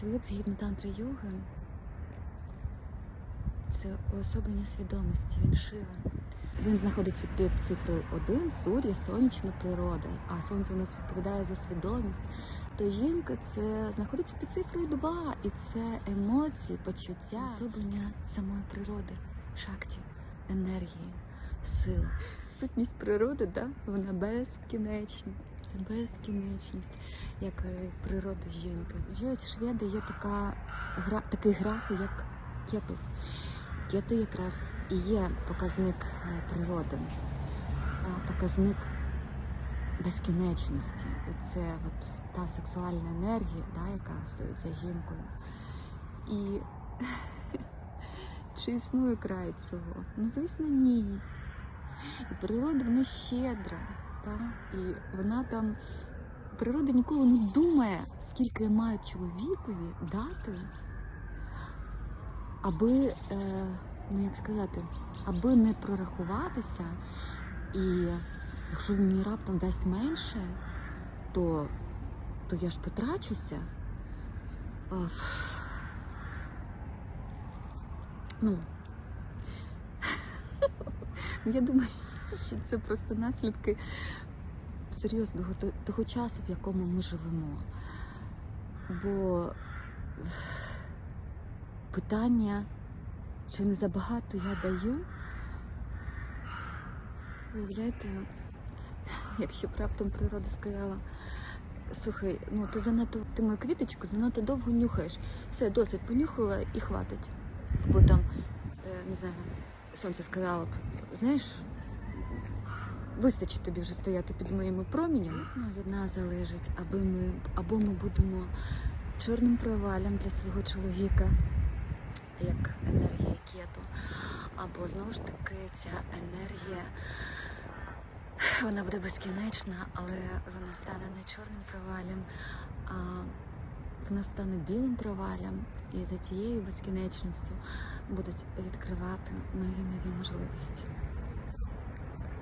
Чоловік згідно тантри йоги це уособлення свідомості, він шива. Він знаходиться під цифрою 1, сур'я, сонячна природа, а сонце у нас відповідає за свідомість. То жінка це знаходиться під цифрою 2, і це емоції, почуття, уособлення самої природи, шакті, енергії, сил. Сутність природи, да? вона безкінечна. Це безкінечність, як і природа жінки. Вважають шведи є така гра, такий граф, як кету. Кету якраз і є показник е, природи, показник безкінечності. І це от та сексуальна енергія, да, яка стоїть за жінкою. І чи існує край цього? Ну, звісно, ні. І природа вона щедра, та? і вона там. Природа ніколи не думає, скільки має чоловікові дати, аби, е, ну як сказати, аби не прорахуватися, і якщо він мені раптом дасть менше, то, то я ж потрачуся. Ну, Ну, я думаю, що це просто наслідки серйозного того часу, в якому ми живемо. Бо питання, чи не забагато я даю, виявляєте, якщо б раптом природа сказала, слухай, ну ти занадто ти мою квіточку занадто довго нюхаєш. Все, досить понюхала і хватить. Або там, е, не знаю, сонце сказало б, знаєш, вистачить тобі вже стояти під моїми промінями. Звісно, від нас залежить, аби ми або ми будемо чорним провалем для свого чоловіка, як енергія кету, або знову ж таки ця енергія. Вона буде безкінечна, але вона стане не чорним провалем, а вона стане білим провалем, і за тією безкінечністю будуть відкривати нові нові можливості.